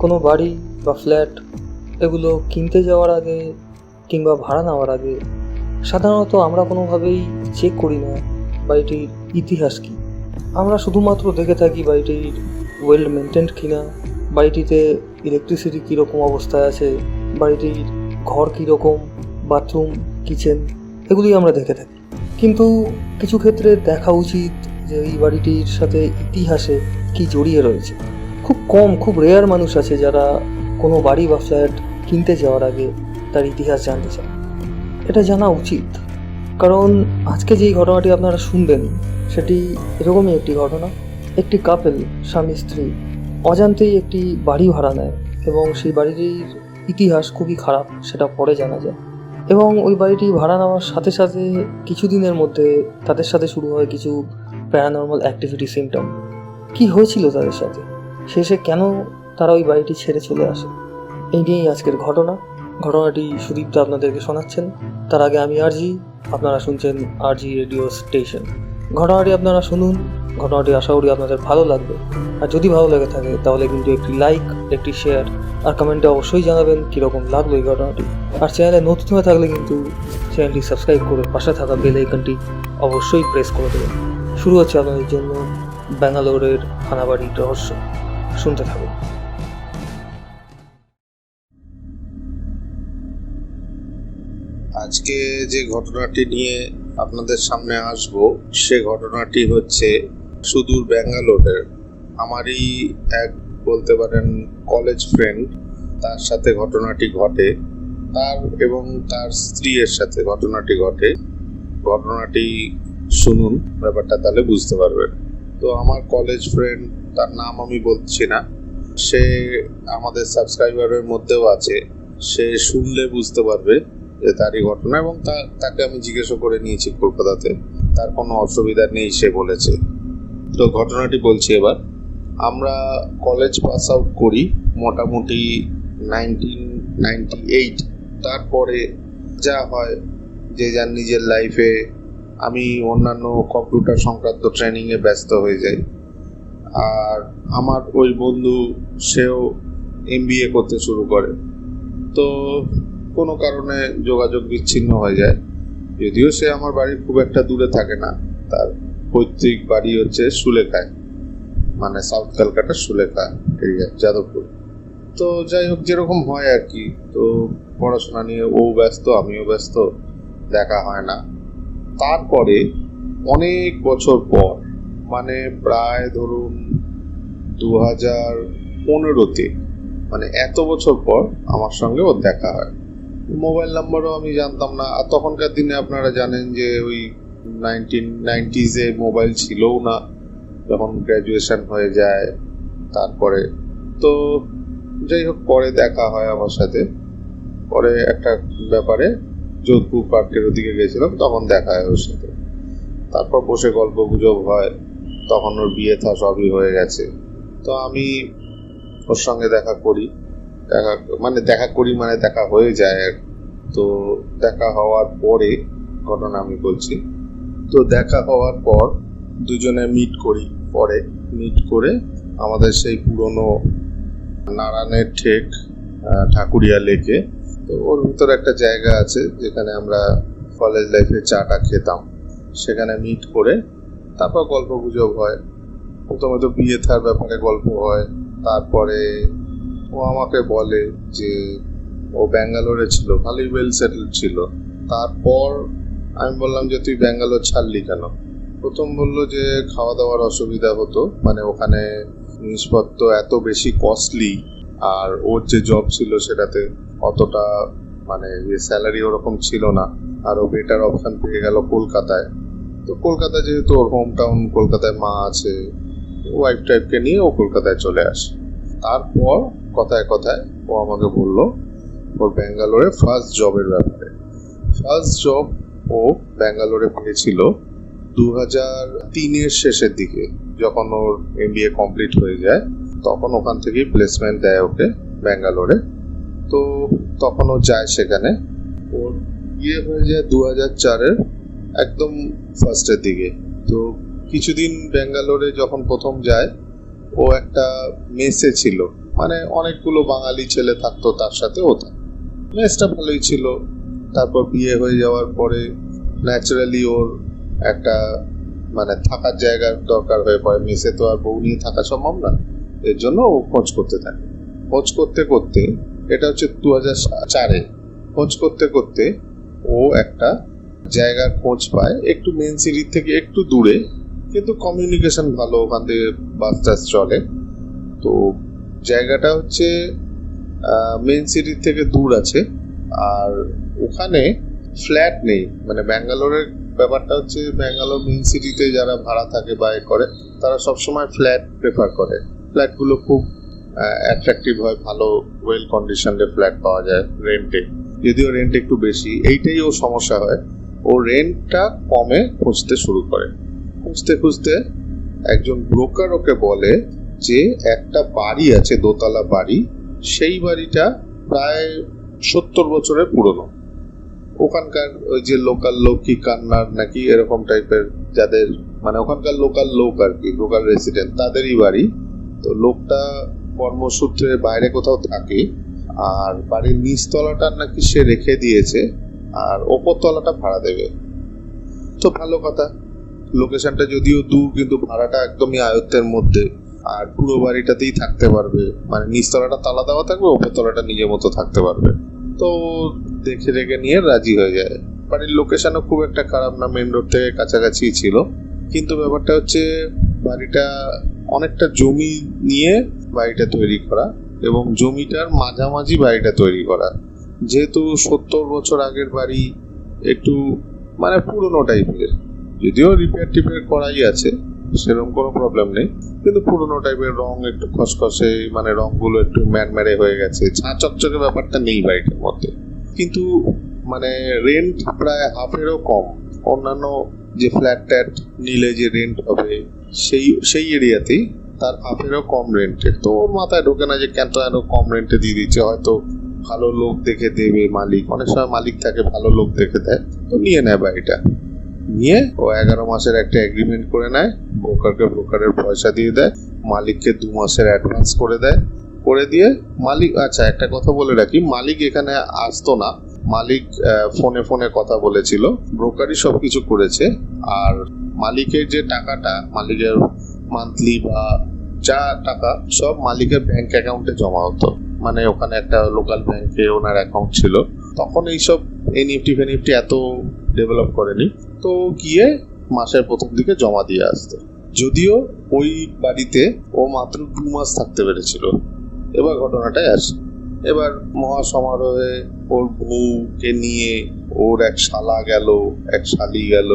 কোনো বাড়ি বা ফ্ল্যাট এগুলো কিনতে যাওয়ার আগে কিংবা ভাড়া নেওয়ার আগে, সাধারণত আমরা কোনোভাবেই চেক করি না বাড়িটির ইতিহাস কী। আমরা শুধুমাত্র দেখে থাকি বাড়িটির ওয়েল মেনটেন্ড কিনা, বাড়িটিতে ইলেকট্রিসিটি কীরকম অবস্থায় আছে, বাড়িটির ঘর কীরকম বাথরুম কিচেন এগুলি আমরা দেখে থাকি। কিন্তু কিছু ক্ষেত্রে দেখা উচিত যে এই বাড়িটির সাথে ইতিহাসে কি জড়িয়ে রয়েছে। খুব কম, খুব রেয়ার মানুষ আছে যারা কোনো বাড়ি বা ফ্ল্যাট কিনতে যাওয়ার আগে তার ইতিহাস জানতে চায়। এটা জানা উচিত। কারণ আজকে যেই ঘটনাটি আপনারা শুনবেন, সেটি এরকমই একটি ঘটনা। একটি কাপেল স্বামী, স্ত্রী, অজান্তেই একটি বাড়ি ভাড়া নেয় এবং সেই বাড়িটির ইতিহাস খুবই খারাপ, সেটা পরে জানা যায়। এবং ওই বাড়িটি ভাড়া নেওয়ার সাথে সাথে কিছুদিনের মধ্যে তাদের সাথে শুরু হয় কিছু প্যারানর্মাল অ্যাক্টিভিটি সিমটম কি হয়েছিল তাদের সাথে? শেষে কেন তারা ওই বাড়িটি ছেড়ে চলে আসে? এই নিয়েই আজকের ঘটনা। ঘটনাটি সুদীপ্ত আপনাদেরকে শোনাচ্ছেন। তার আগে আমি আরজি, আপনারা শুনছেন আরজি রেডিও স্টেশন। ঘটনাটি আপনারা শুনুন। ঘটনাটি আশা করি আপনাদের ভালো লাগবে। আর যদি ভালো লেগে থাকে, তাহলে কিন্তু একটি লাইক, একটি শেয়ার, আর কমেন্টে অবশ্যই জানাবেন কীরকম লাগল এই ঘটনাটি। আর চ্যানেলে নতুন হয়ে থাকলে কিন্তু চ্যানেলটি সাবস্ক্রাইব করে পাশে থাকা বেল আইকনটি অবশ্যই প্রেস করে দেবেন। শুরু হচ্ছে আপনাদের জন্য ব্যাঙ্গালোরের খানাবাড়ির রহস্য। শুনতে থাকুন। আজকে যে ঘটনাটি নিয়ে আপনাদের সামনে আসব, সে ঘটনাটি হচ্ছে সুদূর ব্যাঙ্গালোরের। আমারই এক বলতে পারেন কলেজ ফ্রেন্ড তার সাথে ঘটনাটি ঘটে। তার এবং তার স্ত্রীর সাথে ঘটনাটি ঘটে। ঘটনাটি শুনুন, ব্যাপারটা তাহলে বুঝতে পারবেন। তো আমার কলেজ ফ্রেন্ড তার নাম আমি বলছি না। সে আমাদের সাবস্ক্রাইবারের মধ্যেও আছে। সে শুনলে বুঝতে পারবে যে তারই ঘটনা এবং তাকে আমি জিজ্ঞাসা করে নিয়েছি কলকাতাতে। তার কোনো অসুবিধা নেই, সে বলেছে। তো ঘটনাটি বলছি এবার। আমরা কলেজ পাস আউট করি মোটামুটি নাইনটিন নাইনটি এইট তারপরে যা হয়, যে যার নিজের লাইফে আমি অন্যান্য কম্পিউটার সংক্রান্ত ট্রেনিংয়ে ব্যস্ত হয়ে যাই। আর আমার ওই বন্ধু, সেও এমবিএ করতে শুরু করে। তো কোনো কারণে যোগাযোগ বিচ্ছিন্ন হয়ে যায়। যদিও সে আমার বাড়ির খুব একটা দূরে থাকে না। তার পৈতৃক বাড়ি হচ্ছে সুলেখায়। মানে সাউথ ক্যালকাটা সুলেখা এরিয়া যাদবপুর। তো যাই হোক, যেরকম হয় আর কি। তো পড়াশোনা নিয়ে ও ব্যস্ত, আমিও ব্যস্ত। দেখা হয় না। তারপরে অনেক বছর পর মানে প্রায় ধরুন দু হাজার পনেরোতে মানে এত বছর পর আমার সঙ্গে ওর দেখা হয়। মোবাইল নাম্বারও আমি জানতাম না। আর তখনকার দিনে আপনারা জানেন যে ওই নাইনটিন নাইনটিজে মোবাইল ছিলও না, যখন গ্র্যাজুয়েশন হয়ে যায় তারপরে। তো যাই হোক, পরে দেখা হয় আমার সাথে। পরে একটা ব্যাপারে যোধপুর পার্কের ওদিকে গেছিলাম, তখন দেখা হয় ওর সাথে। তারপর বসে গল্প গুজব হয়, তখন ওর বিয়ে থা সবই হয়ে গেছে। তো আমি ওর সঙ্গে দেখা করি, দেখা মানে দেখা করি মানে দেখা হয়ে যায় আর। তো দেখা হওয়ার পরে, ঘটনা আমি বলছি, তো দেখা হওয়ার পর দুজনে মিট করি পরে। মিট করে আমাদের সেই পুরনো নারায়ণের ঠেক ঠাকুরিয়া লেকে তো ওর ভিতরে একটা জায়গা আছে যেখানে আমরা কলেজ লাইফে চাটা খেতাম। সেখানে মিট করে তারপর গল্প গুজব হয়। প্রথমে তো বিয়ে থার ব্যাপারে গল্প হয়, তারপরে ও আমাকে বলে যে ও ব্যাঙ্গালোরে ছিল ভালোই ওয়েল সেটেল ছিল। তারপর আমি বললাম যে, তুই ব্যাঙ্গালোর ছাড়লি কেন? প্রথম বলল যে খাওয়া দাওয়ার অসুবিধা হতো। মানে ওখানে জিনিসপত্র এত বেশি কস্টলি আর ওর যে জব ছিল সেটাতে অতটা মানে স্যালারি ওরকম ছিল না। আরও বেটার অপশন পেয়ে গেল কলকাতায়। তো কলকাতা যেহেতু ওর হোম টাউন কলকাতায় মা আছে ওয়াইফ টাইফকে নিয়ে ও কলকাতায় চলে আসে। তারপর কথায় কথায় ও আমাকে বলল, ওর ব্যাঙ্গালোরে ফার্স্ট জবের ব্যাপারে। ফার্স্ট জব ও ব্যাঙ্গালোরে পেয়েছিল দু হাজার তিনের শেষের দিকে, যখন ওর এমবিএ কমপ্লিট হয়ে যায়। তখন ওখান থেকেই প্লেসমেন্ট দেয় ওকে, ব্যাঙ্গালোরে। তো তখন ও যায় সেখানে। ওর বিয়ে হয়ে যায় দু হাজার চারের একদম ফার্স্টের দিকে। তো কিছুদিন ব্যাঙ্গালোরে যখন প্রথম যায়, ও একটা মেসে ছিল। মানে অনেকগুলো বাঙালি ছেলে থাকতো তার সাথে ও মেসটা ভালোই ছিল। তারপর বিয়ে হয়ে যাওয়ার পরে ন্যাচারালি ওর একটা মানে থাকার জায়গার দরকার হয়ে পড়ে। মেসে তো আর বউ নিয়ে থাকা সম্ভব না। এর জন্য ও খোঁজ করতে থাকে। খোঁজ করতে করতে, এটা হচ্ছে দু হাজার চারে, খোঁজ করতে করতে ও একটা জায়গার খোঁজ পায়, একটু মেন সিটির থেকে একটু দূরে, কিন্তু কমিউনিকেশন ভালো, ওখান থেকে বাস টাস চলে। তো জায়গাটা হচ্ছে মেন সিটির থেকে দূর আছে, আর ওখানে ফ্ল্যাট নেই মানে ব্যাঙ্গালোরের ব্যাপারটা হচ্ছে, ব্যাঙ্গালোর মেন সিটিতে যারা ভাড়া থাকে বা করে, তারা সবসময় ফ্ল্যাট প্রেফার করে। ফ্ল্যাটগুলো খুব অ্যাট্রাকটিভ হয়, ভালো ওয়েল কন্ডিশনে ফ্ল্যাট পাওয়া যায় রেন্টে যদিও রেন্ট একটু বেশি, এইটাই ও সমস্যা হয়। ও রেন্টটা কমে খুঁজতে শুরু করে। খুঁজতে খুঁজতে একজন ব্রোকার ওকে বলে যে, একটা বাড়ি আছে, দোতলা বাড়ি, সেই বাড়িটা প্রায় সত্তর বছরের পুরনো। ওখানকার ওই যে লোকাল লোক কি কান্নার নাকি এরকম টাইপের যাদের মানে ওখানকার লোকাল লোক আর কি লোকাল রেসিডেন্ট তাদেরই বাড়ি। তো লোকটা কর্মসূত্রে বাইরে কোথাও থাকে, আর বাড়ির নিচতলাটা নাকি সে রেখে দিয়েছে, আর ওপর তলাটা ভাড়া দেবে। তো ভালো কথা। লোকেশনটা যদিও দূর, কিন্তু ভাড়াটা একদমই আয়ত্তের মধ্যে, আর পুরো বাড়িটাতেই থাকতে পারবে। মানে নিচতলাটা তালা দেওয়া থাকবে ওপর তলাটা নিজের মতো থাকতে পারবে। তো দেখে রেখে নিয়ে রাজি হয়ে যায়। বাড়ির লোকেশনও খুব একটা খারাপ না মেন রোড থেকে কাছাকাছি ছিল। কিন্তু ব্যাপারটা হচ্ছে, বাড়িটা অনেকটা জমি নিয়ে বাড়িটা তৈরি করা এবং জমিটার মাঝামাঝি বাড়িটা তৈরি করা। যেহেতু সত্তর বছর আগের বাড়ি, একটু মানে পুরনো টাইপের। যদিও রিপেয়ার টিপেয়ার করাই আছে, সেরকম কোনো প্রবলেম নেই। কিন্তু পুরনো টাইপের রং একটু খসখসে মানে রংগুলো একটু ম্যানমেরে হয়ে গেছে। ঝাঁ চকচকে ব্যাপারটা নেই বাড়িটার মধ্যে। কিন্তু মানে রেন্ট প্রায় হাফেরও কম। অন্যান্য যে ফ্ল্যাট ট্যাট নিলে যে রেন্ট হবে, সেই সেই এরিয়াতেই তার হাফেরও কম রেন্টের তো ওর মাথায় ঢোকে না যে কেন আরও কম রেন্টে দিয়ে দিচ্ছে, হয়তো ভালো লোক দেখে দেবে মালিক। অনেক সময় মালিক থাকে, ভালো লোক দেখে দেয়। তো নিয়ে নেয় বাড়িটা। নিয়ে ও এগারো মাসের একটা এগ্রিমেন্ট করে নেয় ব্রোকারকে ব্রোকারের পয়সা দিয়ে দেয়, মালিককে দু মাসের অ্যাডভান্স করে দেয়। করে দিয়ে মালিক আচ্ছা একটা কথা বলে রাখি, মালিক এখানে আসতো না মালিক ফোনে ফোনে কথা বলেছিল। ব্রোকারই সব কিছু করেছে। আর মালিকের যে টাকাটা, মালিকের মান্থলি বা যা টাকা, সব মালিকের ব্যাংক অ্যাকাউন্টে জমা হতো। মানে ওখানে একটা লোকাল ব্যাংকে ওনার অ্যাকাউন্ট ছিল। তখন এইসব এনইএফটি ফেনিফটি এত ডেভেলপ করেনি। তো গিয়ে মাসের প্রথম দিকে জমা দিয়ে আসতো। যদিও ওই বাড়িতে ও মাত্র দু মাস থাকতে পেরেছিল। এবার ঘটনাটাই আসে। এবার মহা সমারোহে ওর বউকে নিয়ে ওর এক শালা গেল, এক শালি গেল।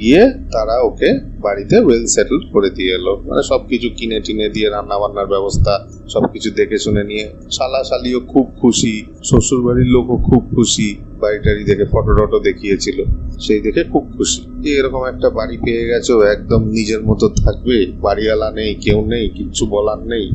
গিয়ে তারা ওকে বাড়িতে ওয়েল সেটেল করে দিয়ে এলো। মানে সবকিছু কিনে টিনে দিয়ে রান্না বান্নার ব্যবস্থা, সবকিছু দেখে শুনে নিয়ে শালা শালিও খুব খুশি শ্বশুর বাড়ির লোকও খুব খুশি বাড়িটারি দেখে ফটো টটো দেখিয়েছিল, সেই দেখে খুব খুশি। যে এরকম একটা বাড়ি পেয়ে গেছো একদম নিজের মতো থাকবে, বাড়িওয়ালা নেই, কেউ নেই, কিচ্ছু বলার নেই,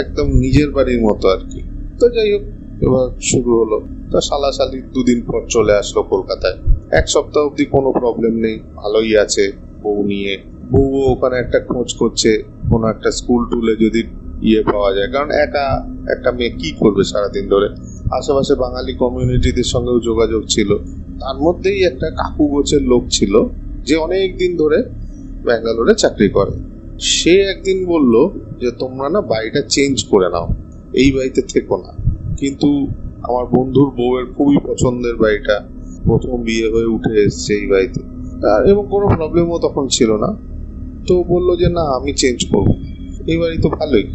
একদম নিজের বাড়ির মতো আর কি। তো যাই হোক, এবার শুরু হলো। তো শালি দুদিন পর চলে আসলো কলকাতায়। এক সপ্তাহ অবধি কোনো প্রবলেম নেই, ভালোই আছে। বউ নিয়ে বউ ওখানে একটা খোঁজ করছে, কোনো একটা স্কুল টুলে যদি ইয়ে পাওয়া যায়। কারণ একা একটা মেয়ে কি করবে সারাদিন ধরে? আশেপাশে বাঙালি কমিউনিটিদের সঙ্গেও যোগাযোগ ছিল। তার মধ্যেই একটা কাকু গোছের লোক ছিল, যে অনেক দিন ধরে ব্যাঙ্গালোরে চাকরি করে। সে একদিন বলল যে, তোমরা না বাড়িটা চেঞ্জ করে নাও। এই বাড়িতে থেকো না। কিন্তু আমার বন্ধুর বউয়ের খুবই পছন্দের বাড়িটা প্রথম বিয়ে হয়ে উঠে এসছে এই বাড়িতে। এবং কোনো প্রবলেমও তখন ছিল না। তো বলল যে, না, আমি চেঞ্জ করব এই বাড়ি তো ভালোই।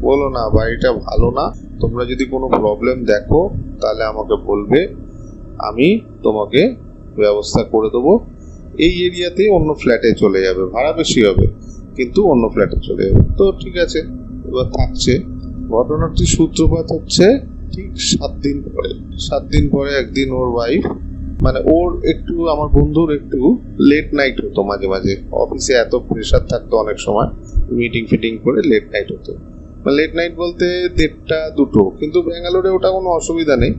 বলো না, বাড়িটা ভালো না। তোমরা যদি কোনো প্রবলেম দেখো, তাহলে আমাকে বলবে। আমি তোমাকে ব্যবস্থা করে দেবো। এই এরিয়াতেই অন্য ফ্ল্যাটে চলে যাবে। ভাড়া বেশি হবে, কিন্তু অন্য ফ্ল্যাটে চলে যাবে। তো ঠিক আছে, এবার থাকছে। ঘটনাটির সূত্রপাত হচ্ছে ঠিক সাত দিন পরে। সাত দিন পরে একদিন ওর ওয়াইফ মানে ওর একটু, আমার বন্ধুর একটু লেট নাইট হতো মাঝে মাঝে। অফিসে এত প্রেশার থাকতো অনেক সময় মিটিং ফিটিং করে লেট নাইট হতো। লেট নাইট বলতে দেড়টা, দুটো। কিন্তু ব্যাঙ্গালোরে ওটা কোনো অসুবিধা নেই।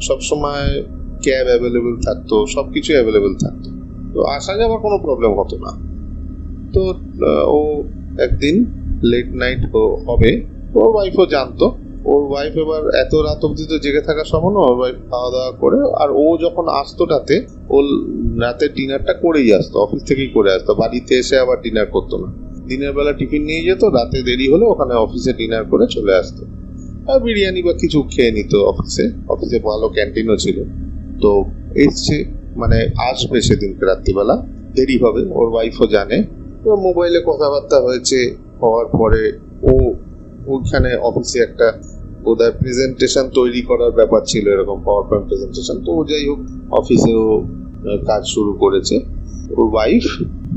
সবসময় ক্যাব অ্যাভেলেবেল থাকতো, সব কিছু অ্যাভেলেবেল থাকতো। তো আসা যাওয়ার কোনো প্রবলেম হতো না। তো ও একদিন লেট নাইট হবে। ওর ওয়াইফও জানতো। ওর ওয়াইফ এবার এত রাত অব্দি তো জেগে থাকা সম্ভব না, ওর ওয়াইফ খাওয়া দাওয়া করে। আর ও যখন আসতো রাতে, ও রাতের ডিনারটা করেই আসতো অফিস থেকেই করে আসতো। বাড়িতে এসে আবার ডিনার করতো না। দিনের বেলা টিফিন নিয়ে যেত, রাতে দেরি হলে ওখানে অফিসে ডিনার করে চলে আসতো। আর বিরিয়ানি বা কিছু খেয়ে নিত অফিসে অফিসে ভালো ক্যান্টিনও ছিল। তো এসছে মানে আসবে সেদিনকে রাত্রিবেলা। দেরি হবে, ওর ওয়াইফও জানে। তো মোবাইলে কথাবার্তা হয়েছে, হওয়ার পরে ও ওইখানে অফিসে একটা বোধহয় প্রেজেন্টেশন তৈরি করার ব্যাপার ছিল, এরকম পাওয়ার পয়েন্ট প্রেজেন্টেশন তো ও যাই হোক অফিসেও কাজ শুরু করেছে। ওর ওয়াইফ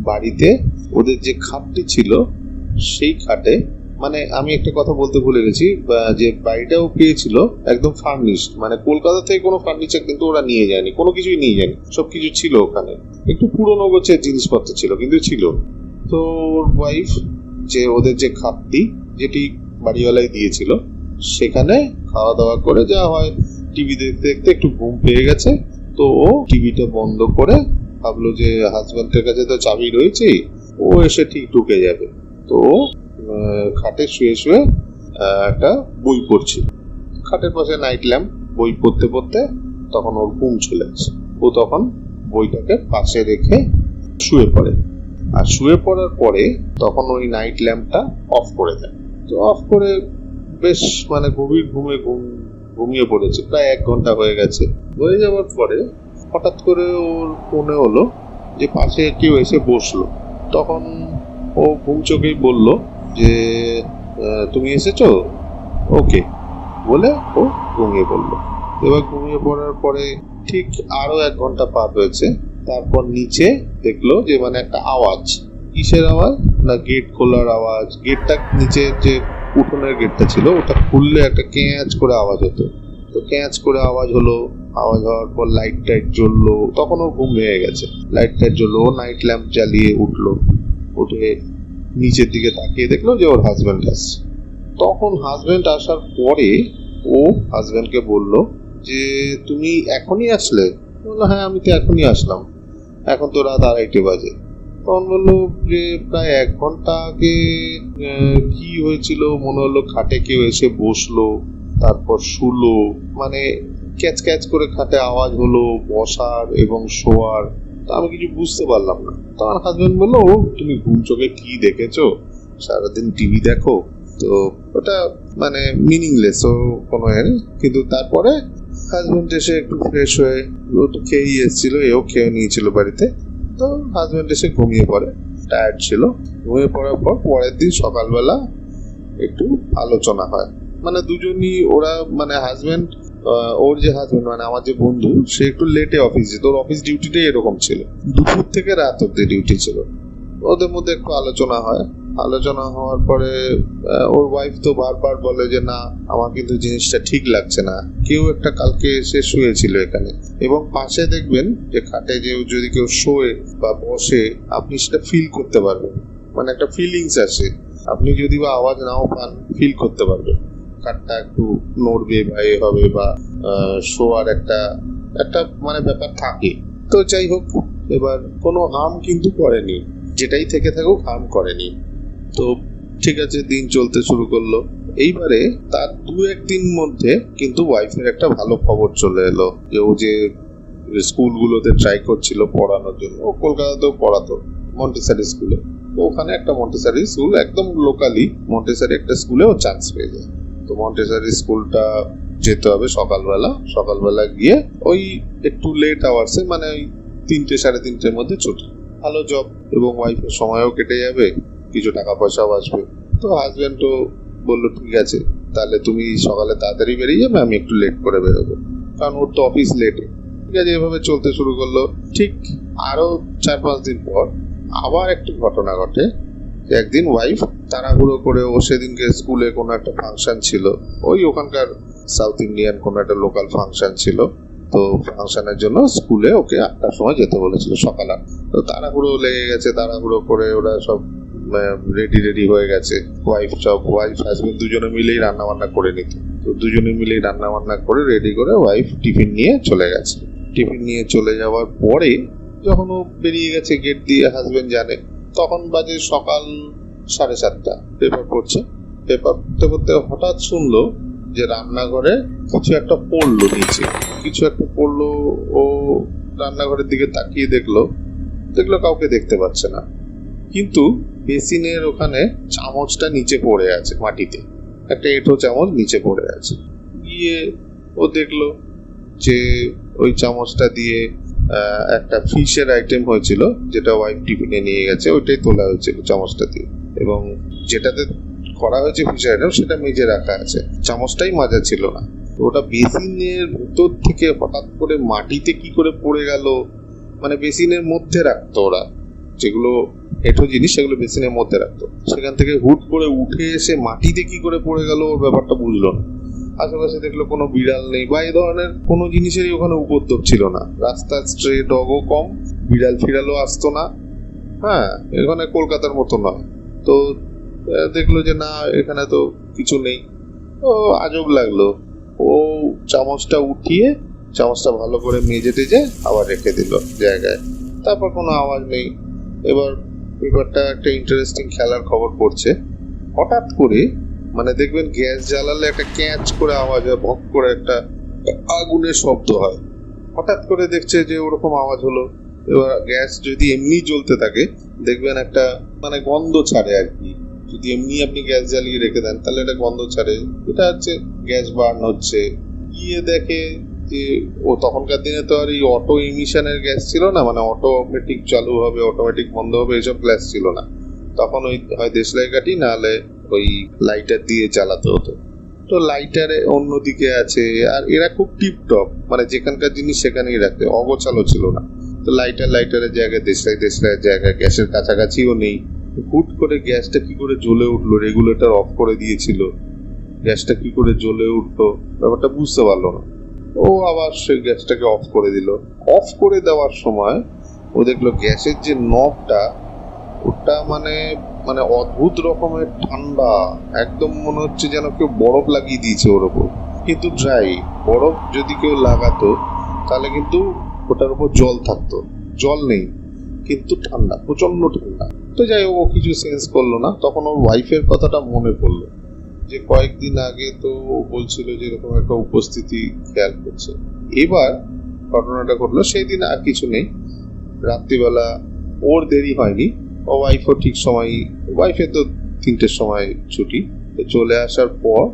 বাড়িতে, ওদের যে খাটটি ছিল, সেই খাটে মানে আমি একটা কথা বলতে ভুলে গেছি যে বাড়িটাও পেয়েছিল, একদম ফার্নিশড মানে কলকাতা থেকে কোনো ফার্নিচার কিন্তু ওরা নিয়ে যায়নি, কোনো কিছুই নিয়ে যায়নি সব কিছু ছিল ওখানে। একটু পুরোনো গোছের জিনিসপত্র ছিল, কিন্তু ছিল। তো ওর ওয়াইফ যে ওদের যে খাটটি, যেটি বাড়িওয়ালাই দিয়েছিল সেখানে খাওয়া দাওয়া করে যা হয় টিভি দেখতে দেখতে একটু ঘুম পেয়ে গেছে, তো ও টিভিটা বন্ধ করে ভাবলো যে হাজব্যান্ডের কাছে তো চাবি রয়েছে, ও এসে ঠিক ঢুকে যাবে। তো খাটে শুয়ে শুয়ে একটা বই পড়ছিল। খাটের পাশে নাইট ল্যাম্প বই পড়তে পড়তে তখন ওর ঘুম চলে আসে। ও তখন বইটাকে পাশে রেখে শুয়ে পড়ে। আর শুয়ে পড়ার পরে তখন ওই নাইট ল্যাম্পটা অফ করে দেয়। তো অফ করে বেশ মানে গভীর ঘুমে ঘুম, ঘুমিয়ে পড়েছে। প্রায় এক ঘণ্টা হয়ে গেছে। হয়ে যাওয়ার পরে হঠাৎ করে ওর মনে হলো যে পাশে কেউ এসে বসল। তখন ও ঘুম চোখেই বলল যে তুমি এসেছ? ওকে। বলে ও ঘুমিয়ে পড়ল। এবার ঘুমিয়ে পড়ার পরে ঠিক আরও এক ঘণ্টা পার হয়েছে। তারপর নিচে দেখল যে মানে একটা আওয়াজ। কিসের আওয়াজ? না গেট খোলার আওয়াজ। গেটটা নিচে যে উঠোনের গেটটা ছিল, ওটা খুললে একটা ক্যাঁচ করে আওয়াজ হতো। তো ক্যাঁচ করে আওয়াজ হলো, আওয়াজ হওয়ার পর লাইট টাইট জ্বললো তখন ও ঘুম ভেঙে গেছে। লাইট টাইট জ্বললো নাইট ল্যাম্প জ্বালিয়ে উঠল। উঠে নিচের দিকে তাকিয়ে দেখল যে ওর হাজব্যান্ড আসছে। তখন হাজব্যান্ড আসার পরে ও হাজব্যান্ডকে বলল যে, তুমি এখনই আসলে? বলল হ্যাঁ আমি তো এখনই আসলাম। এখন তো রাত আড়াইটে বাজে। তখন বলল যে প্রায় এক ঘণ্টা আগে কি হয়েছিল? মনে হলো খাটে কেউ এসে বসল, তারপর শুলো। মানে ক্যাচ ক্যাচ করে খাটে আওয়াজ হলো, বসার এবং শোয়ার। তা আমি কিছু বুঝতে পারলাম না। তখন হাজবেন্ড বলল তুমি ঘুম চোখে কি দেখেছ? সারাদিন টিভি দেখো? তো ওটা মানে মিনিংলেস ও কোনো। কিন্তু তারপরে হাজবেন্ড এসে একটু ফ্রেশ হয়ে, ও তো খেয়েই এসেছিল, এও খেয়ে নিয়েছিল বাড়িতে। তো হাজব্যান্ড এসে ঘুমিয়ে পড়ে। টায়ার্ড ছিল। ঘুমিয়ে পড়ার পর পরের দিন সকালবেলা একটু আলোচনা হয়। মানে দুজনই ওরা মানে হাজব্যান্ড ওর যে হাজবেন্ড মানে আমার যে বন্ধু, সে একটু লেটে অফিস যেত। ওর অফিস ডিউটিটাই এরকম ছিল। দুপুর থেকে রাত অব্দি ডিউটি ছিল। ওদের মধ্যে একটু আলোচনা হয়। আলোচনা হওয়ার পরে ওর ওয়াইফ তো বারবার বলে যে, না, আমার কিন্তু জিনিসটা ঠিক লাগছে না। কেউ একটা কালকে এসে শুয়েছিল এখানে। এবং পাশে দেখবেন যে, খাটে যে যদি কেউ শোয়ে বা বসে, আপনি সেটা ফিল করতে পারবেন। মানে একটা ফিলিংস আসে। আপনি যদি বা আওয়াজ নাও পান ফিল করতে পারবেন। খাটটা একটু নড়বে বা এ হবে বা শোয়ার একটা একটা মানে ব্যাপার থাকে। তো যাই হোক, এবার কোনো হার্ম কিন্তু করেনি। যেটাই থেকে থাকুক হার্ম করেনি। তো ঠিক আছে, দিন চলতে শুরু করল। এইবারে তার দু একদিন মধ্যে কিন্তু ওয়াইফের একটা ভালো খবর চলে এলো। যে ও যে স্কুলগুলোতে ট্রাই করছিল পড়ানোর জন্য, ও কলকাতাতেও পড়াতো মন্টেসারি স্কুলে তো ওখানে একটা মন্টেসারি স্কুল একদম লোকালি মন্টেসারি একটা স্কুলে ও চান্স পেয়ে যায়। তো মন্টেসারি স্কুলটা যেতে হবে সকালবেলা। সকালবেলা গিয়ে ওই একটু লেট আওয়ার্সে মানে ওই তিনটে সাড়ে তিনটের মধ্যে ছুটি। ভালো জব এবং ওয়াইফের সময়ও কেটে যাবে। কিছু টাকা পয়সাও আসবে। তো হাজব্যান্ডও বলল, ঠিক আছে, তাহলে তুমি সকালে তাড়াতাড়ি বেরিয়ে যাবে, আমি একটু লেট করে বেরোবো। কারণ ওর তো অফিস লেটে ঠিক আছে, এভাবে চলতে শুরু করল। ঠিক আরও চার পাঁচ দিন পর আবার একটি ঘটনা ঘটে। একদিন ওয়াইফ তাড়াহুড়ো করে, ও সেদিনকে স্কুলে কোনো একটা ফাংশন ছিল। ওই ওখানকার সাউথ ইন্ডিয়ান কোনো একটা লোকাল ফাংশন ছিল। তো ফাংশনের জন্য স্কুলে ওকে আটটার সময় যেতে বলেছিল, সকাল তো তাড়াহুড়ো লেগে গেছে, তাড়াহুড়ো করে ওরা সব রেডি রেডি হয়ে গেছে। ওয়াইফ সব ওয়াইফ হাজবেন্ড দুজনে মিলেই রান্না বান্না করে নিত। তো দুজনে মিলেই রান্না বান্না করে রেডি করে ওয়াইফ টিফিন নিয়ে চলে গেছে। টিফিন নিয়ে চলে যাওয়ার পরে যখন ও বেরিয়ে গেছে গেট দিয়ে হাজবেন্ড জানে, তখন বাজে সকাল সাড়ে সাতটা। পেপার পড়ছে। পেপার পড়তে পড়তে হঠাৎ শুনলো যে রান্নাঘরে কিছু একটা পড়ল নিচে। কিছু একটা পড়ল, ও রান্নাঘরের দিকে তাকিয়ে দেখল। দেখল কাউকে দেখতে পাচ্ছে না। কিন্তু বেসিনের ওখানে চামচটা নিচে পড়ে আছে মাটিতে। একটা এঁঠো চামচ নিচে পড়ে আছে। গিয়ে ও দেখল যে ওই চামচটা দিয়ে একটা ফিশের আইটেম হয়েছিল, যেটা ওয়াইফ টিফিনে নিয়ে গেছে, ওইটাই তোলা হয়েছিল চামচটা দিয়ে। এবং যেটাতে করা হয়েছে ফিশের আইটেম সেটা মেজে রাখা আছে। চামচটাই মাজা ছিল না। ওটা বেসিনের ভেতর থেকে হঠাৎ করে মাটিতে কি করে পড়ে গেল? মানে বেসিনের মধ্যে রাখতো ওরা, যেগুলো হেঁটো জিনিস সেগুলো বেসিনের মধ্যে রাখতো। সেখান থেকে হুট করে উঠে এসে মাটিতে কি করে পড়ে গেল ওর ব্যাপারটা বুঝলো না। আশেপাশে দেখল কোনো বিড়াল নেই। বা এই ধরনের কোনো জিনিসেরই ওখানে উপদ্রব ছিল না। রাস্তার স্ট্রে ডগও কম, বিড়াল ফিরালও আসতো না। হ্যাঁ এখানে কলকাতার মতো নয়। তো দেখল যে না, এখানে তো কিছু নেই। ও আজব লাগল। ও চামচটা উঠিয়ে, চামচটা ভালো করে মেজে টেজে আবার রেখে দিল জায়গায়। তারপর কোনো আওয়াজ নেই। এবার ব্যাপারটা একটা ইন্টারেস্টিং খেলার খবর পড়ছে। হঠাৎ করে মানে দেখবেন গ্যাস জ্বালালে একটা ক্যাচ করে আওয়াজ হয়, ভক করে একটা আগুনের শব্দ হয়। হঠাৎ করে দেখছে যে ওরকম আওয়াজ হলো। এবার গ্যাস যদি এমনি জ্বলতে থাকে, দেখবেন একটা মানে গন্ধ ছাড়ে আর কি। যদি এমনি আপনি গ্যাস জ্বালিয়ে রেখে দেন, তাহলে এটা গন্ধ ছাড়ে। এটা হচ্ছে গ্যাস বার্ন হচ্ছে। গিয়ে দেখে ও তখনকার দিনে তো আর এই অটো ইমিশনের গ্যাস ছিল না মানে অটোমেটিক চালু হবে অটোমেটিক বন্ধ হবে, এসব গ্যাস ছিল না। তখন ওই, হয় দেশলাই কাঠি, নাহলে ওই লাইটার দিয়ে চালাতে হতো। তো লাইটারে অন্যদিকে আছে, আর এরা খুব টিপটপ মানে যেখানকার জিনিস সেখানেই রাখতে অগোছালো ছিল না। তো লাইটার লাইটারের জায়গায় দেশলাই, দেশলাইয়ের জায়গায় গ্যাসের কাছাকাছিও নেই। হুট করে গ্যাসটা কি করে জ্বলে উঠল রেগুলেটর অফ করে দিয়েছিল। গ্যাসটা কি করে জ্বলে উঠল, ব্যাপারটা বুঝতে পারল না। ও আবার সেই গ্যাসটাকে অফ করে দিল। অফ করে দেওয়ার সময় ও দেখল গ্যাসের যে নবটা ওটা মানে মানে অদ্ভুত রকমের ঠান্ডা। একদম মনে হচ্ছে যেন কেউ বরফ লাগিয়ে দিয়েছে ওর ওপর। কিন্তু ড্রাই বরফ যদি কেউ লাগাতো, তাহলে কিন্তু ওটার উপর জল থাকতো। জল নেই, কিন্তু ঠান্ডা প্রচণ্ড ঠান্ডা। তো যাই হোক, ও কিছু সেন্স করল না। তখন ওর ওয়াইফের কথাটা মনে পড়ল। যে কয়েকদিন আগে তো বলছিল যে এরকম একটা উপস্থিতি খেয়াল করছে। এবার ঘটনাটা ঘটলো, সেই দিন আর কিছু নেই। রাত্রিবেলা ওর দেরি হয়নি। ও ওয়াইফও ঠিক সময় ওয়াইফের তো তিনটের সময় ছুটি। তো চলে আসার পর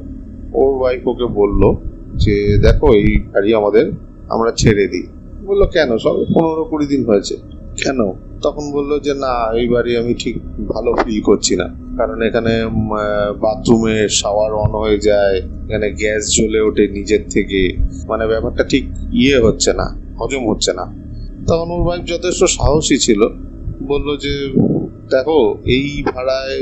ওর ওয়াইফ ওকে বলল যে, দেখো, এই গাড়ি আমাদের, আমরা ছেড়ে দিই। বলল, কেন? সব পনেরো কুড়ি দিন হয়েছে। কেন? তখন বলল যে, না, এই বাড়ি আমি ঠিক ভালো ফিল করছি না। কারণ এখানে বাথরুমে শাওয়ার অন হয়ে যায়, এখানে গ্যাস জ্বলে ওঠে নিজের থেকে। মানে ব্যাপারটা ঠিক ইয়ে হচ্ছে না, হজম হচ্ছে না। তখন ওর ওয়াইফ যথেষ্ট সাহসী ছিল। বলল যে, দেখো, এই ভাড়ায়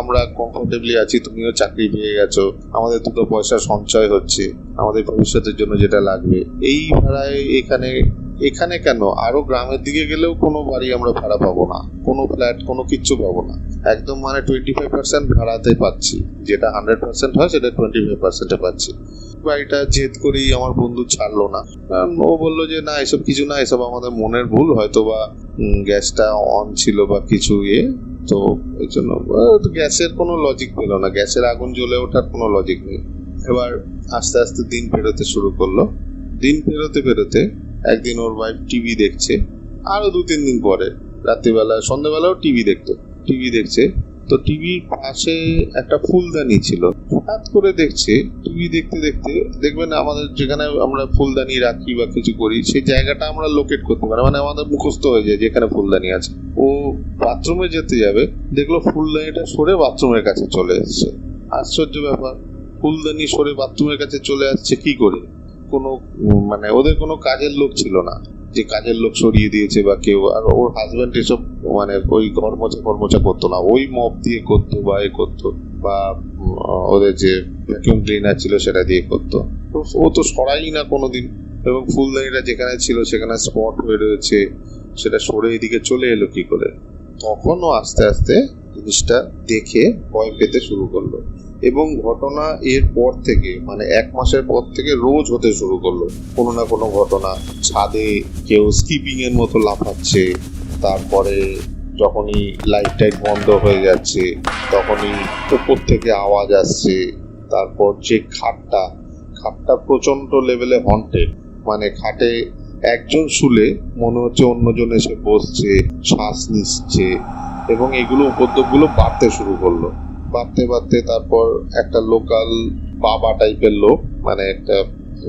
আমরা কমফোর্টেবলি আছি, তুমিও চাকরি পেয়ে গেছো। আমাদের দুটো পয়সা সঞ্চয় হচ্ছে, আমাদের ভবিষ্যতের জন্য যেটা লাগবে। এই ভাড়ায় এখানে এখানে কেন? আরও গ্রামের দিকে গেলেও কোনো বাড়ি আমরা ভাড়া পাবো না। কোনো ফ্ল্যাট, কোনো কিচ্ছু পাবো না। একদম মানে টোয়েন্টি ফাইভ পার্সেন্ট ভাড়াতে পাচ্ছি। যেটা হান্ড্রেড পার্সেন্ট হয়, সেটা টোয়েন্টি ফাইভ পার্সেন্টে পাচ্ছি। বাড়িটা জেদ করেই আমার বন্ধু ছাড়লো না। ও বলল যে, না, এসব কিছু না, এসব আমাদের মনের ভুল। হয়তো বা গ্যাসটা অন ছিল বা কিছু ইয়ে। তো এই জন্য গ্যাসের কোনো লজিক পেল না। গ্যাসের আগুন জ্বলে ওঠার কোনো লজিক নেই। এবার আস্তে আস্তে দিন পেরোতে শুরু করল। দিন পেরোতে পেরোতে একদিন ওর ওয়াইফ টিভি দেখছে, আরও দু, তিন দিন পরে, রাত্রিবেলা, সন্ধ্যেবেলাও টিভি দেখতো টিভি দেখছে। তো টিভির পাশে একটা ফুলদানি ছিল। হঠাৎ করে দেখছে টিভি দেখতে দেখতে, দেখবেন আমাদের যেখানে আমরা ফুলদানি রাখি বা কিছু করি, সেই জায়গাটা আমরা লোকেট করতে পারি। মানে আমাদের মুখস্থ হয়ে যায় যেখানে ফুলদানি আছে। ও বাথরুমে যেতে যাবে, দেখল ফুলদানিটা সরে বাথরুমের কাছে চলে এসছে। আশ্চর্য ব্যাপার, ফুলদানি সরে বাথরুমের কাছে চলে আসছে কি করে? কোনো মানে ওদের কোনো কাজের লোক ছিল না। যে কাজের লোক সরিয়ে দিয়েছে বা কেউ, আর ওর হাজব্যান্ড এসব মানে ওই ঘর মোছা করতো না। ওই মপ দিয়ে করতো বা এ করতো বা ওদের যে ভ্যাকিউম ক্লিনার ছিল সেটা দিয়ে করতো। ও তো সরাই না কোনোদিন। এবং ফুলদানিটা যেখানে ছিল সেখানে স্পট হয়ে রয়েছে সেটা সরে এদিকে চলে এলো কি করে? তখনও আস্তে আস্তে জিনিসটা দেখে ভয় পেতে শুরু করল। এবং ঘটনা এর পর থেকে মানে এক মাসের পর থেকে রোজ হতে শুরু করল। কোনো না কোনো ঘটনা, ছাদে কেউ স্কিপিং এর মতো লাফাচ্ছে, তারপরে যখনই লাইট টাইট বন্ধ হয়ে যাচ্ছে, তখনই উপর থেকে আওয়াজ আসছে, তারপর যে খাটটা খাটটা প্রচণ্ড লেভেলে হন্টেড মানে খাটে একজন শুলে মনে হচ্ছে অন্যজন এসে বসছে, শ্বাস নিচ্ছে, এবং এগুলো উপদ্রবগুলো বাড়তে শুরু করল। বাড়তে বাড়তে তারপর একটা লোকাল বাবা টাইপের লোক মানে একটা,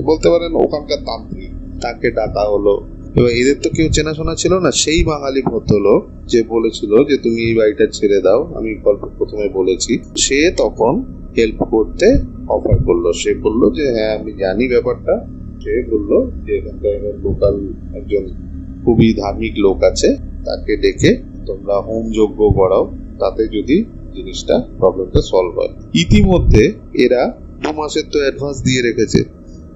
বলতে পারেন ওখানকার তান্ত্রিক, তাকে ডাকা হলো। এবার এদের তো কেউ চেনাশোনা ছিল না, সেই বাঙালি ভদ্রলোক যে বলেছিল যে, তুমি এই বাড়িটা ছেড়ে দাও, আমি গল্প প্রথমে বলেছি। সে তখন হেল্প করতে অফার করল। সে বলল যে হ্যাঁ আমি জানি ব্যাপারটা। সে বলল যে, এখানকার লোকাল একজন খুবই ধার্মিক লোক আছে, তাকে ডেকে তোমরা হোম যজ্ঞ করাও। তাতে যদি জিনিসটা প্রবলেমটা সলভ হয়। ইতিমধ্যে এরা দু মাসের তো অ্যাডভান্স দিয়ে রেখেছে।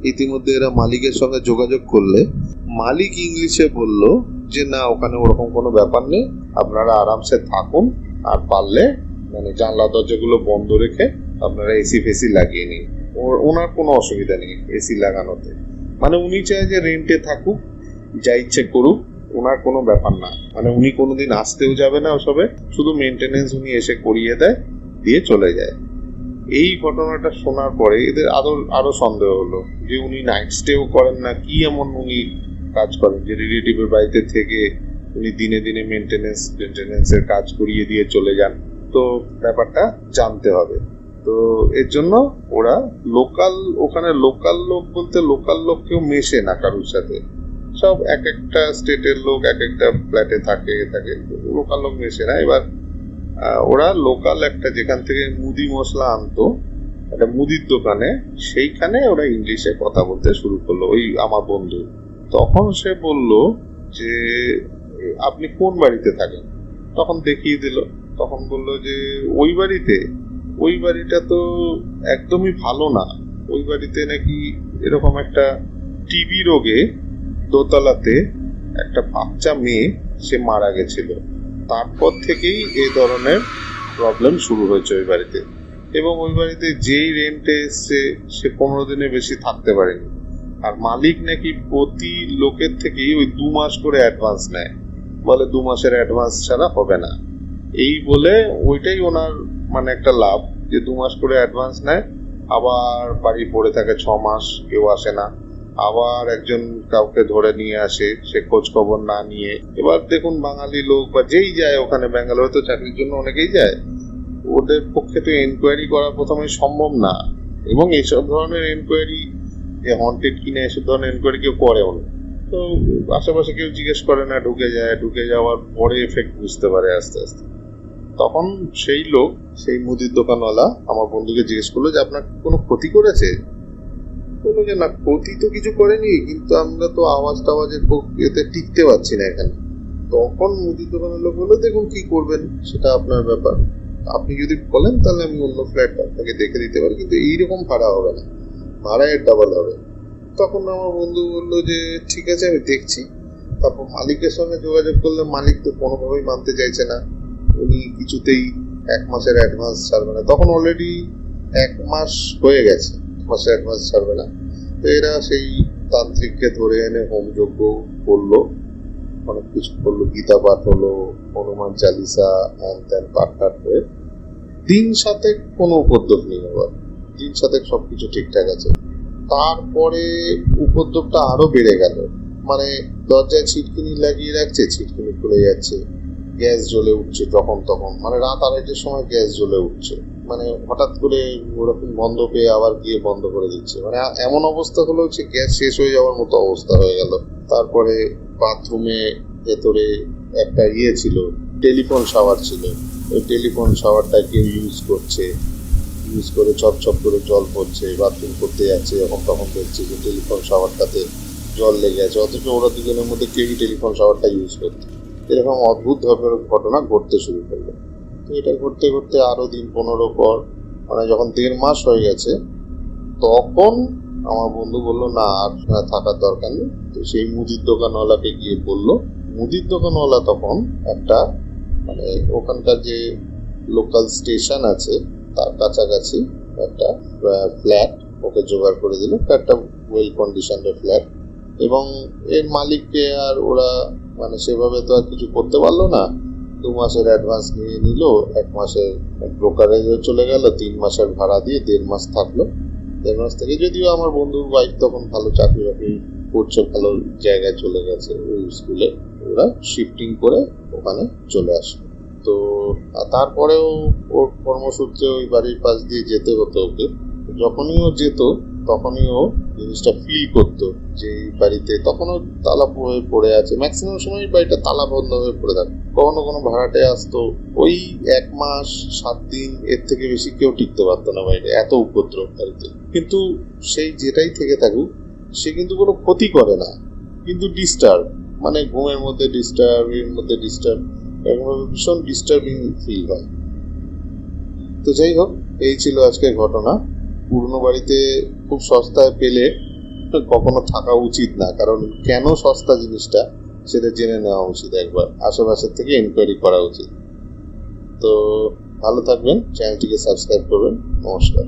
ইতিমধ্যে এরা মালিকের সঙ্গে যোগাযোগ করলে মালিক ইংলিশে বলল যে, না, ওখানে ওরকম কোনো ব্যাপার নেই। আপনারা আরামসে থাকুন আর পারলে মানে জানলা দরজাগুলো বন্ধ রেখে আপনারা এসি ফেসি লাগিয়ে নিন। ওনার কোনো অসুবিধা নেই এসি লাগানোতে। মানে উনি চায় যে রেন্টে থাকুক, যা ইচ্ছে করুক ওনার কোনো ব্যাপার না। মানে উনি কোনোদিন আসতেও যাবে না ওসবে, শুধু মেনটেনেন্স উনি এসে করিয়ে দেয়, দিয়ে চলে যায়। এই ঘটনাটা শোনার পরে এদের আরও আরও সন্দেহ হলো যে উনি নাইট স্টেও করেন না, কি এমন উনি কাজ করেন যে রিলেটিভের বাড়িতে থেকে উনি দিনে দিনে মেনটেনেন্স মেনটেনেন্সের কাজ করিয়ে দিয়ে চলে যান। তো ব্যাপারটা জানতে হবে। তো এর জন্য ওরা লোকাল ওখানে লোকাল লোক বলতে লোকাল লোক কেউ মেশে না কারোর সাথে। সব এক একটা স্টেটের লোক এক একটা ফ্ল্যাটে থাকে থাকে। লোকাল লোক মেশে না, এবার ওরা লোকাল একটা যেখান থেকে মুদি মশলা আনতো, একটা মুদির দোকানে, সেইখানে ওরা ইংলিশে কথা বলতে শুরু করল ওই আমার বন্ধু। তখন সে বলল যে আপনি কোন বাড়িতে থাকেন? তখন দেখিয়ে দিল, তখন বলল যে, ওই বাড়িতে? ওই বাড়িটা তো একদমই ভালো না। ওই বাড়িতে নাকি এরকম একটা টিবি রোগে দোতলাতে একটা বাচ্চা মেয়ে, সে মারা গেছিল। তারপর থেকেই এ ধরনের প্রবলেম শুরু হয়েছে ওই বাড়িতে। এবং ওই বাড়িতে যেই রেন্টে এসছে, সে পনেরো দিনে বেশি থাকতে পারেনি। আর মালিক নাকি প্রতি লোকের থেকেই ওই দু মাস করে অ্যাডভান্স নেয়। বলে দু মাসের অ্যাডভান্স ছাড়া হবে না। এই বলে ওইটাই ওনার মানে একটা লাভ, যে দু মাস করে অ্যাডভান্স নেয়, আবার বাড়ি পড়ে থাকে ছ মাস, কেউ আসে না। আবার একজন কাউকে ধরে নিয়ে আসে, সে খোঁজ খবর না নিয়ে। এবার দেখুন বাঙালি লোক বা যেই যায় ওখানে, ব্যাঙ্গালোরে তো চাকরির জন্য অনেকেই যায়। ওদের পক্ষে তো এনকোয়ারি করা প্রথমে সম্ভব না। এবং এইসব ধরনের এনকোয়ারি যে হন্টেড কিনে এসব ধরনের এনকোয়ারি কেউ করেও না। তো আশেপাশে কেউ জিজ্ঞেস করে না, ঢুকে যায়, ঢুকে যাওয়ার পরে এফেক্ট বুঝতে পারে আস্তে আস্তে। তখন সেই লোক, সেই মুদির দোকানওয়ালা আমার বন্ধুকে জিজ্ঞেস করল যে, আপনার কোনো ক্ষতি করেছে? বলল যে না, ক্ষতি তো কিছু করেনি, কিন্তু আমরা তো আওয়াজ টাওয়াজের এতে টিকতে পারছি না এখানে। তখন মুদির দোকানের লোক বলল, দেখুন কি করবেন, সেটা আপনার ব্যাপার। আপনি যদি বলেন, তাহলে আমি অন্য ফ্ল্যাট আপনাকে দেখে দিতে পারি, কিন্তু এইরকম ভাড়া হবে না। ভাড়া এর ডাবল হবে। তখন আমার বন্ধু বলল যে, ঠিক আছে, আমি দেখছি। তারপর মালিকের সঙ্গে যোগাযোগ করলে মালিক তো কোনোভাবেই মানতে চাইছে না। উনি কিছুতেই এক মাসের অ্যাডভান্স ছাড়বে না। তখন অলরেডি এক মাস হয়ে গেছে। এক মাসের অ্যাডভান্স ছাড়বে না। তো এরা সেই তান্ত্রিককে ধরে এনে হোমযজ্ঞ করল, অনেক কিছু করল। গীতা পাঠ হলো, হনুমান চালিসা হ্যান ত্যান, পাঠ টাঠ হয়ে দিন সাথে কোনো উপদ্রব নেই আবার। দিন সাথে সবকিছু ঠিকঠাক আছে। তারপরে উপদ্রবটা আরও বেড়ে গেল। মানে দরজায় ছিটকিনি লাগিয়ে রাখছে, ছিটকিনি খুলে যাচ্ছে। গ্যাস জ্বলে উঠছে তখন তখন। মানে রাত আড়াইটের সময় গ্যাস জ্বলে উঠছে। মানে হঠাৎ করে ওরকম বন্ধ পেয়ে আবার গিয়ে বন্ধ করে দিচ্ছে। মানে এমন অবস্থা হলো যে গ্যাস শেষ হয়ে যাওয়ার মতো অবস্থা হয়ে গেল। তারপরে বাথরুমে ভেতরে একটা ইয়ে ছিল, টেলিফোন শাওয়ার ছিল। ওই টেলিফোন শাওয়ারটা কেউ ইউজ করছে। ইউজ করে চপ চপ করে জল পড়ছে বাথরুম করতে যাচ্ছে, যখন তখন দেখছে যে টেলিফোন শাওয়ারটাতে জল লেগে আছে। অথচ ওরা দুজনের মধ্যে কেউই টেলিফোন শাওয়ারটা ইউজ করতো এরকম অদ্ভুত ধরনের ঘটনা ঘটতে শুরু করল। এটা ঘটতে ঘটতে আরও দিন পনেরো পর মানে যখন দেড় মাস হয়ে গেছে, তখন আমার বন্ধু বলল, না, আর থাকার দরকার নেই। তো সেই মুদির দোকানওয়ালাকে গিয়ে বলল, মুদির দোকানওয়ালা তখন একটা মানে ওখানকার যে লোকাল স্টেশন আছে, তার কাছাকাছি একটা ফ্ল্যাট ওকে জোগাড় করে দিল, একটা ওয়েল কন্ডিশনের ফ্ল্যাট এবং এর মালিককে আর ওরা মানে সেভাবে তো আর কিছু করতে পারল না। দু মাসের অ্যাডভান্স নিয়ে নিল, এক মাসের ব্রোকারেজও চলে গেল, তিন মাসের ভাড়া দিয়ে দেড় মাস থাকল। দেড় মাস থেকে যদিও আমার বন্ধুর ওয়াইফ তখন ভালো চাকরি বাকরি করছে, ভালো জায়গায় চলে গেছে ওই স্কুলে ওরা শিফটিং করে ওখানে চলে আসলো। তো তারপরেও ওর কর্মসূত্রে ওই বাড়ির পাশ দিয়ে যেতে হতো ওকে। যখনই ও যেত, তখনই ও জিনিসটা ফিল করতো যে বাড়িতে তখনও তালা হয়ে পড়ে আছে। ম্যাক্সিমাম সময় বাড়িটা তালা বন্ধ হয়ে পড়ে থাকে কখনো কোনো ভাড়াটে আসতো, ওই এক মাস, সাত দিন, এর থেকে বেশি কেউ টিকতে পারতো না বাড়িতে এত উপদ্রব বাড়িতে। কিন্তু সেই যেটাই থেকে থাকুক, সে কিন্তু কোনো ক্ষতি করে না। কিন্তু ডিস্টার্ব মানে ঘুমের মধ্যে ডিস্টার্ব এর মধ্যে ডিস্টার্ব এরকম ভীষণ ডিস্টার্বিং ফিল হয়। তো যাই হোক, এই ছিল আজকের ঘটনা। পুরনো বাড়িতে খুব সস্তায় পেলে কখনো থাকা উচিত না, কারণ কেন সস্তা জিনিসটা? সেটা জেনে নেওয়া উচিত একবার। আশেপাশের থেকে এনকোয়ারি করা উচিত। তো ভালো থাকবেন চ্যানেলটিকে সাবস্ক্রাইব করবেন। নমস্কার।